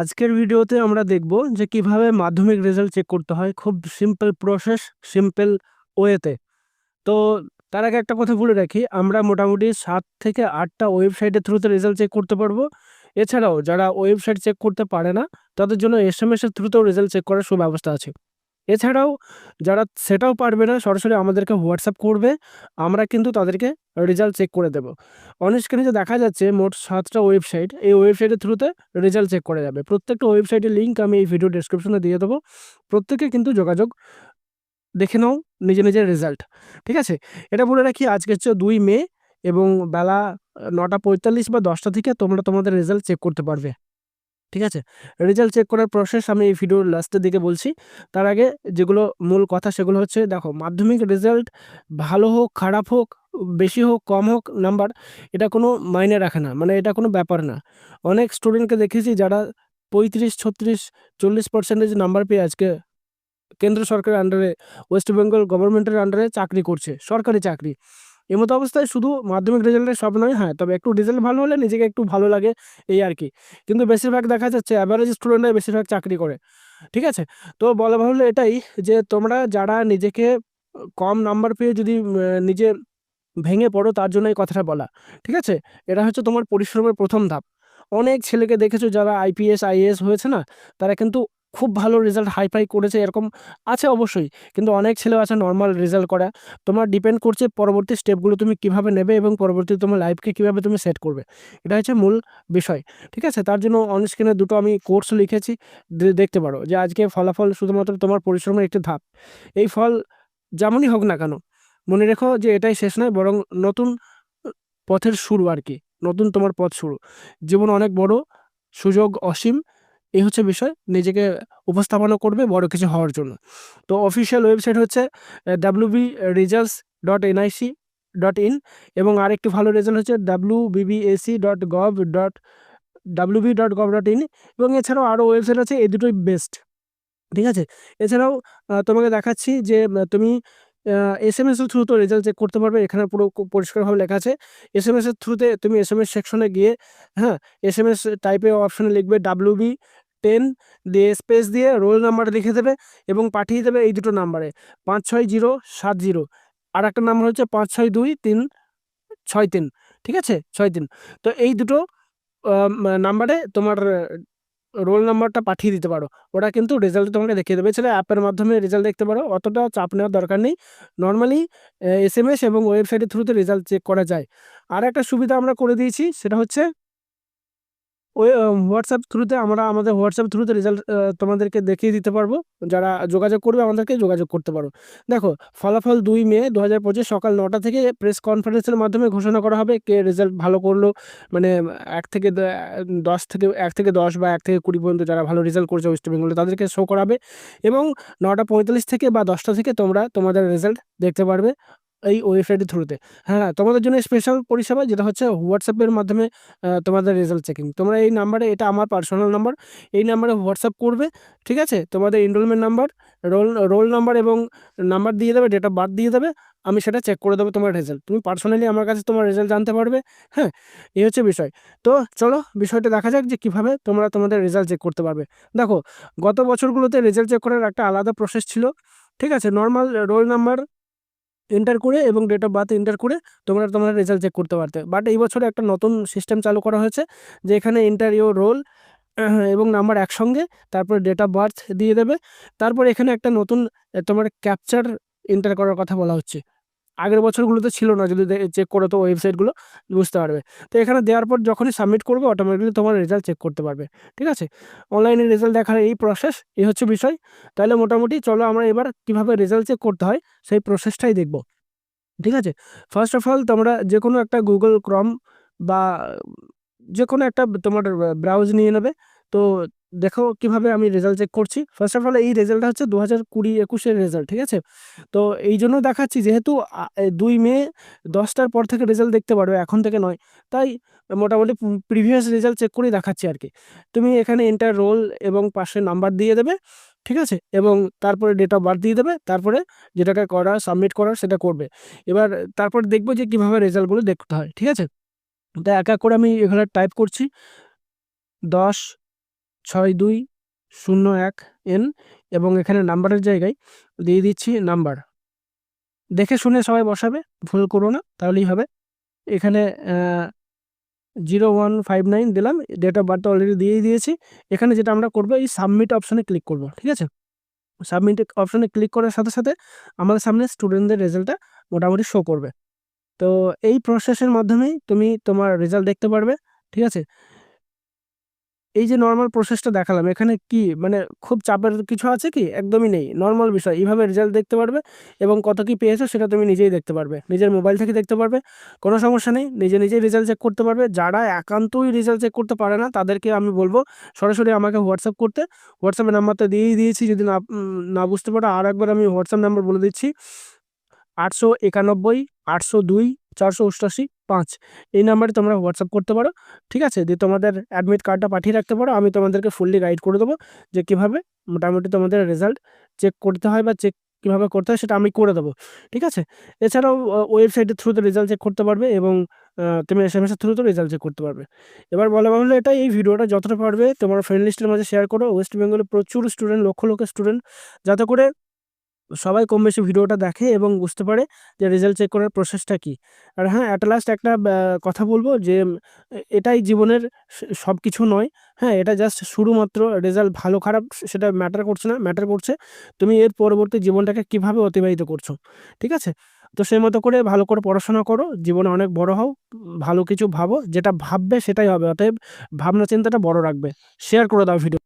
আজকের ভিডিওতে আমরা দেখব যে কীভাবে মাধ্যমিক রেজাল্ট চেক করতে হয় খুব সিম্পল প্রসেস সিম্পল ওয়েতে তো তার আগে একটা কথা বলে রাখি, আমরা মোটামুটি সাত থেকে আটটা ওয়েবসাইটের থ্রুতে রেজাল্ট চেক করতে পারব। এছাড়াও যারা ওয়েবসাইট চেক করতে পারে না, তাদের জন্য এস এম এসের থ্রুতেও রেজাল্ট চেক করার সুব্যবস্থা আছে। এছাড়াও যারা সেটাও পারবে না, সরাসরি আমাদেরকে হোয়াটসঅ্যাপ করবে, আমরা কিন্তু তাদেরকে রেজাল্ট চেক করে দেবো। অন স্ক্রিনে যে দেখা যাচ্ছে মোট সাতটা ওয়েবসাইট এই ওয়েবসাইটের থ্রুতে রেজাল্ট চেক করা যাবে। প্রত্যেকটা ওয়েবসাইটের লিঙ্ক আমি এই ভিডিও ডিসক্রিপশনে দিয়ে দেবো। প্রত্যেকে কিন্তু যোগাযোগ দেখে নাও নিজে নিজের রেজাল্ট ঠিক আছে? এটা বলে রাখি, আজকে হচ্ছে দুই মে এবং বেলা নটা পঁয়তাল্লিশ বা দশটা থেকে তোমরা তোমাদের রেজাল্ট চেক করতে পারবে। ঠিক আছে? রেজাল্ট চেক করার প্রসেস আমি এই ভিডিওর লাস্টের দিকে বলছি। তার আগে যেগুলো মূল কথা সেগুলো হচ্ছে, দেখো, মাধ্যমিক রেজাল্ট ভালো হোক, খারাপ হোক, বেশি হোক, কম হোক নাম্বার এটা কোনো মাইনে রাখে না মানে এটা কোনো ব্যাপার না। অনেক স্টুডেন্টকে দেখেছি যারা পঁয়ত্রিশ, ছত্রিশ, চল্লিশ পার্সেন্টেজ নাম্বার পেয়ে আজকে কেন্দ্র সরকারের আন্ডারে ওয়েস্ট বেঙ্গল গভর্নমেন্টের আন্ডারে চাকরি করছে, সরকারি চাকরি। এমতো অবস্থায় শুধু মাধ্যমিক রেজাল্টের সব নয় হ্যাঁ তবে একটু রেজাল্ট ভালো হলে নিজেকে একটু ভালো লাগে এই আর কি। কিন্তু বেশিরভাগ দেখা যাচ্ছে অ্যাভারেজ স্টুডেন্টরাই বেশিরভাগ চাকরি করে, ঠিক আছে? তো বলা ভালো এটাই যে তোমরা যারা নিজেকে কম নাম্বার পেয়ে যদি নিজে ভেঙে পড়ো তার জন্য এই কথাটা বলা, ঠিক আছে? এটা হচ্ছে তোমার পরিশ্রমের প্রথম ধাপ। অনেক ছেলেকে দেখেছ যারা আইপিএস আইএএস হয়েছে না? তারা কিন্তু খুব ভালো রেজাল্ট হাইফাই করেছে এরকম আছে অবশ্যই। কিন্তু অনেক ছেলে আছে নর্মাল রেজাল্ট করা। তোমার ডিপেন্ড করছে পরবর্তী স্টেপগুলো তুমি কীভাবে নেবে এবং পরবর্তী তোমার লাইফকে কীভাবে তুমি সেট করবে। এটা হচ্ছে মূল বিষয়, ঠিক আছে? তার জন্য অন স্ক্রিনে দুটো আমি কোর্স লিখেছি। দেখতে পারো যে আজকে ফলাফল শুধুমাত্র তোমার পরিশ্রমের একটি ধাপ। এই ফল যেমনই হোক না কেন, মনে রেখো যে এটাই শেষ নয়, বরং নতুন পথের শুরু আর কি। নতুন তোমার পথ শুরু। জীবন অনেক বড়, সুযোগ অসীম। এই হচ্ছে বিষয়। নিজেকে উপস্থাপনা করবে বড় কিছু হওয়ার জন্য। তো অফিসিয়াল ওয়েবসাইট হচ্ছে WB results dot NIC dot in এবং আরেকটি ভালো রেজাল্ট হচ্ছে W BBSE dot gov dot WB dot gov dot in এবং এছাড়াও আরও ওয়েবসাইট আছে, এই দুটোই বেস্ট ঠিক আছে? এছাড়াও তোমাকে দেখাচ্ছি যে তুমি এস এম এসের থ্রুতে রেজাল্ট চেক করতে পারবে। এখানে পুরো পরিষ্কারভাবে লেখা আছে। এস এম এসের থ্রুতে তুমি এস এম এস সেকশনে গিয়ে হ্যাঁ এস এম এস টাইপে অপশনে লিখবে ডাব্লিউ বি টেন দিয়ে স্পেস দিয়ে রোল নাম্বার লিখে দেবে এবং পাঠিয়ে দেবে এই দুটো নাম্বারে পাঁচ ছয় জিরো, সাত জিরো। আর একটা নাম্বার হচ্ছে পাঁচ ছয় দুই, তিন, ছয় তিন। ঠিক আছে? ছয় তিন। তো এই দুটো নাম্বারে তোমার রোল নাম্বারটা পাঠিয়ে দিতে পারো। ওটা কিন্তু রেজাল্ট তোমাকে দেখিয়ে দেবে। এছাড়া অ্যাপের মাধ্যমে রেজাল্ট দেখতে পারো। অতটা চাপ নেওয়ার দরকার নেই। নর্মালি এস এম এস এবং ওয়েবসাইটের থ্রুতে রেজাল্ট চেক করা যায়। আর একটা সুবিধা আমরা করে দিয়েছি, সেটা হচ্ছে ওই হোয়াটসঅ্যাপ থ্রুতে আমরা আমাদের হোয়াটসঅ্যাপ থ্রুতে রেজাল্ট তোমাদেরকে দেখিয়ে দিতে পারব। যারা যোগাযোগ করবে আমাদেরকে যোগাযোগ করতে পারো। দেখো, ফলাফল দুই মে দু হাজার পঁচিশ সকাল নটা থেকে প্রেস কনফারেন্সের মাধ্যমে ঘোষণা করা হবে কে রেজাল্ট ভালো করল। মানে এক থেকে দশ থেকে, এক থেকে দশ বা এক থেকে কুড়ি পর্যন্ত যারা ভালো রেজাল্ট করছে ওয়েস্ট বেঙ্গলে তাদেরকে শো করাবে। এবং নটা পঁয়তাল্লিশ থেকে বা দশটা থেকে তোমরা তোমাদের রেজাল্ট দেখতে পারবে। এই ওয়েবসাইটের থ্রুতে হ্যাঁ তোমাদের জন্য স্পেশাল পরিষেবা যেটা হচ্ছে হোয়াটসঅ্যাপের মাধ্যমে তোমাদের রেজাল্ট চেকিং তোমরা এই নাম্বারে এটা আমার পার্সোনাল নাম্বার এই নাম্বারে হোয়াটসঅ্যাপ করবে, ঠিক আছে? তোমাদের enrollment number roll roll number এবং নাম্বার দিয়ে দেবে ডেট অফ বার্থ দিয়ে দেবে, আমি সেটা চেক করে দেবো তোমার রেজাল্ট তুমি পার্সোনালি আমার কাছে তোমার রেজাল্ট জানতে পারবে হ্যাঁ? এই হচ্ছে বিষয়। তো চলো, বিষয়টা দেখা যাক যে কীভাবে তোমরা তোমাদের রেজাল্ট চেক করতে পারবে। দেখো, গত বছরগুলোতে রেজাল্ট চেক করার একটা আলাদা প্রসেস ছিল, ঠিক আছে? নর্মাল রোল নাম্বার এন্টার করে এবং ডেট অফ বার্থ এন্টার করে তোমরা তোমরা রেজাল্ট চেক করতে পারতে। বাট এই বছরে একটা নতুন সিস্টেম চালু করা হয়েছে, যে এখানে এন্টার ইউর রোল এবং নাম্বার একসঙ্গে, তারপরে ডেট অফ বার্থ দিয়ে দেবে। তারপর এখানে একটা নতুন তোমার ক্যাপচার এন্টার করার কথা বলা হচ্ছে। আগের বছরগুলোতে ছিল না, যদি চেক করো তো ওয়েবসাইটগুলো বুঝতে পারবে। তো এখানে দেওয়ার পর যখনই সাবমিট করবে অটোমেটিকলি তোমার রেজাল্ট চেক করতে পারবে, ঠিক আছে? অনলাইনে রেজাল্ট দেখার এই প্রসেস এই হচ্ছে বিষয়। তাহলে মোটামুটি চলো আমরা এবার কীভাবে রেজাল্ট চেক করতে হয়, সেই প্রসেসটাই দেখব, ঠিক আছে? ফার্স্ট অফ অল তোমরা যে কোনো একটা গুগল ক্রম বা যে কোনো একটা তোমার ব্রাউজ নিয়ে নেবে। তো দেখো কীভাবে আমি রেজাল্ট চেক করছি। ফার্স্ট অফ অল এই রেজাল্টটা হচ্ছে দু হাজার কুড়ি একুশের রেজাল্ট ঠিক আছে? তো এই জন্য দেখাচ্ছি যেহেতু দুই মে দশটার পর থেকে রেজাল্ট দেখতে পারবে এখন থেকে নয়। তাই মোটামুটি প্রিভিয়াস রেজাল্ট চেক করেই দেখাচ্ছি আর কি। তুমি এখানে এন্টার রোল এবং পাশে নাম্বার দিয়ে দেবে, ঠিক আছে? এবং তারপরে ডেট অফ বার্থ দিয়ে দেবে, তারপরে যেটাকে করা সাবমিট করার সেটা করবে। এবার তারপর দেখব যে কীভাবে রেজাল্টগুলো দেখতে হয়, ঠিক আছে? তো এক এক করে আমি এখানে টাইপ করছি। দশ ছয় দুই শূন্য এক এন এবং এখানে নাম্বারের জায়গায় দিয়ে দিচ্ছি নাম্বার। দেখে শুনে সবাই বসাবে, ভুল করো না, তাহলেই হবে। এখানে জিরো ওয়ান ফাইভ নাইন দিলাম ডেট অফ বার্থটা অলরেডি দিয়েই দিয়েছি। এখানে যেটা আমরা করব, এই সাবমিট অপশানে ক্লিক করব, ঠিক আছে? সাবমিট অপশানে ক্লিক করার সাথে সাথে আমাদের সামনে স্টুডেন্টদের রেজাল্টটা মোটামুটি শো করবে। তো এই প্রসেসের মাধ্যমেই তুমি তোমার রেজাল্ট দেখতে পারবে, ঠিক আছে? এই যে নর্মাল প্রসেসটা দেখালাম, এখানে কি মানে খুব চাপের কিছু আছে কি? একদমই নেই নর্মাল বিষয়। এইভাবে রেজাল্ট দেখতে পারবে এবং কত কি পেয়েছ সেটা তুমি নিজেই দেখতে পারবে। নিজের মোবাইল থেকে দেখতে পারবে, কোনো সমস্যা নেই, নিজে নিজেই রেজাল্ট চেক করতে পারবে। যারা একান্তই রেজাল্ট চেক করতে পারে না, তাদেরকে আমি বলব সরাসরি আমাকে হোয়াটসঅ্যাপ করতে। হোয়াটসঅ্যাপের নাম্বারটা দিয়েই দিয়েছি, যদি না না বুঝতে পারো, আর একবার আমি হোয়াটসঅ্যাপ নাম্বার বলে দিচ্ছি, আটশো একানব্বই, আটশো দুই, চারশো অষ্টাশি পাঁচ। এই নাম্বারে তোমরা হোয়াটসঅ্যাপ করতে পারো, ঠিক আছে? দিয়ে তোমাদের অ্যাডমিট কার্ডটা পাঠিয়ে রাখতে পারো, আমি তোমাদেরকে ফুললি গাইড করে দেবো যে কীভাবে মোটামুটি তোমাদের রেজাল্ট চেক করতে হয় বা চেক কীভাবে করতে হয় সেটা আমি করে দেবো, ঠিক আছে? এছাড়াও ওয়েবসাইটের থ্রুতে রেজাল্ট চেক করতে পারবে এবং তুমি এস এম এসের থ্রুতেও রেজাল্ট চেক করতে পারবে। এবার বলা বাহুল্য এটাই, এই ভিডিওটা যতটা পারবে তোমার ফ্রেন্ড লিস্টের মাঝে শেয়ার করো। ওয়েস্ট বেঙ্গলে প্রচুর স্টুডেন্ট লক্ষ লক্ষ স্টুডেন্ট যাতে করে সবাই কম বেশি ভিডিওটা দেখে এবং বুঝতে পারে যে রেজাল্ট চেক করার প্রসেসটা কী। আর হ্যাঁ অ্যাট লাস্ট একটা কথা বলব যে এটাই জীবনের সব কিছু নয়। হ্যাঁ এটা জাস্ট শুধুমাত্র রেজাল্ট ভালো, খারাপ সেটা ম্যাটার করছে না ম্যাটার করছে তুমি এর পরবর্তী জীবনটাকে কীভাবে অতিবাহিত করছ, ঠিক আছে? তো সেই মতো করে ভালো করে পড়াশোনা করো, জীবনে অনেক বড় হও, ভালো কিছু ভাবো, যেটা ভাববে সেটাই হবে, অতএব ভাবনা চিন্তাটা বড় রাখবে। শেয়ার করে দাও ভিডিও